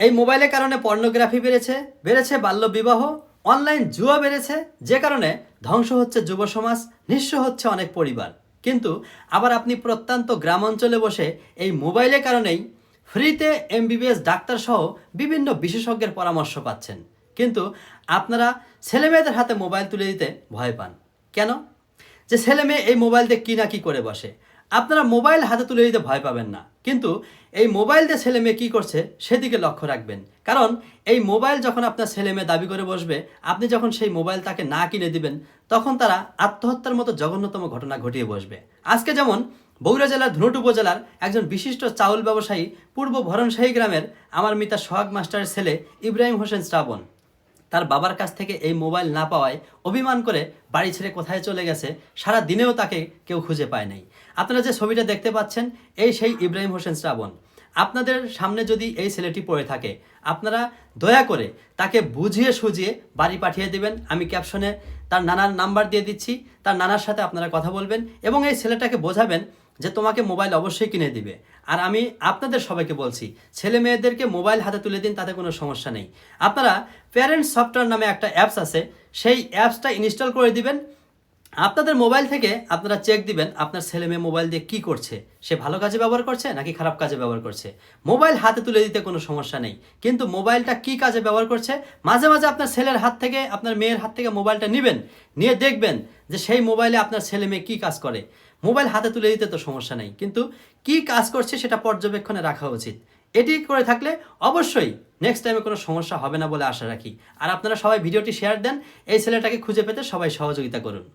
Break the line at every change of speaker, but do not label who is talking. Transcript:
এই মোবাইলের কারণে পর্নোগ্রাফি বেড়েছে বেড়েছে বাল্যবিবাহ, অনলাইন জুয়া বেড়েছে, যে কারণে ধ্বংস হচ্ছে যুব সমাজ, নিঃস্ব হচ্ছে অনেক পরিবার। কিন্তু আবার আপনি প্রত্যন্ত গ্রাম অঞ্চলে বসে এই মোবাইলের কারণেই ফ্রিতে এমবিবিএস, ডাক্তার সহ বিভিন্ন বিশেষজ্ঞের পরামর্শ পাচ্ছেন। কিন্তু আপনারা ছেলেমেয়েদের হাতে মোবাইল তুলে দিতে ভয় পান। কেন? যে ছেলে মেয়ে এই মোবাইল দিয়ে কী না কী করে বসে। আপনারা মোবাইল হাতে তুলে দিতে ভয় পাবেন না। কিন্তু এই মোবাইল দিয়ে ছেলে মেয়ে কী করছে, সেদিকে লক্ষ্য রাখবেন। কারণ এই মোবাইল যখন আপনার ছেলে মেয়ে দাবি করে বসবে, আপনি যখন সেই মোবাইল তাকে না কিনে দিবেন, তখন তারা আত্মহত্যার মতো জঘন্যতম ঘটনা ঘটিয়ে বসবে। আজকে যেমন বগুড়া জেলার ধুনট উপজেলার একজন বিশিষ্ট চাউল ব্যবসায়ী পূর্ব ভরণশাহী গ্রামের আমার মিতা সোহাগ মাস্টারের ছেলে ইব্রাহিম হোসেন শ্রাবণ। তার বাবার কাছ থেকে এই মোবাইল না পাওয়ায় অভিমান করে বাড়ি ছেড়ে কোথায় চলে গেছে, সারা দিনেও তাকে কেউ খুঁজে পায় নাই। আপনারা যে ছবিটা দেখতে পাচ্ছেন, এই সেই ইব্রাহিম হোসেন শ্রাবণ। আপনাদের সামনে যদি এই ছেলেটি পড়ে থাকে, আপনারা দয়া করে তাকে বুঝিয়ে সুঝিয়ে বাড়ি পাঠিয়ে দেবেন। আমি ক্যাপশনে তার নানার নাম্বার দিয়ে দিচ্ছি, তার নানার সাথে আপনারা কথা বলবেন এবং এই ছেলেটাকে বোঝাবেন যে তোমাকে মোবাইল অবশ্যই কিনে দিবে। আর আমি আপনাদের সবাইকে বলছি, ছেলে মেয়েদেরকে মোবাইল হাতে তুলে দিন, তাতে কোনো সমস্যা নেই। আপনারা প্যারেন্টস সফটওয়্যার নামে একটা অ্যাপস আছে, সেই অ্যাপসটা ইনস্টল করে দিবেন আপনাদের মোবাইল থেকে আপনারা চেক দিবেন আপনার ছেলে মেয়ে মোবাইল দিয়ে কি করছে। সে ভালো কাজে ব্যবহার করছে নাকি খারাপ কাজে ব্যবহার করছে। মোবাইল হাতে তুলে দিতে কোনো সমস্যা নেই। কিন্তু মোবাইলটা কি কাজে ব্যবহার করছে, মাঝে মাঝে আপনার ছেলের হাত থেকে, আপনার মেয়ের হাত থেকে মোবাইলটা নেবেন। নিয়ে দেখবেন যে সেই মোবাইলে আপনার ছেলে মেয়ে কী কাজ করে। মোবাইল হাতে তুলে দিতে তো সমস্যা নেই। কিন্তু কি কাজ করছে সেটা পর্যবেক্ষণে রাখা উচিত। এটি করে থাকলে অবশ্যই নেক্সট টাইমে কোনো সমস্যা হবে না বলে আশা রাখি। আর আপনারা সবাই ভিডিওটি শেয়ার দেন, এই ছেলেটাকে খুঁজে পেতে সবাই সহযোগিতা করুন।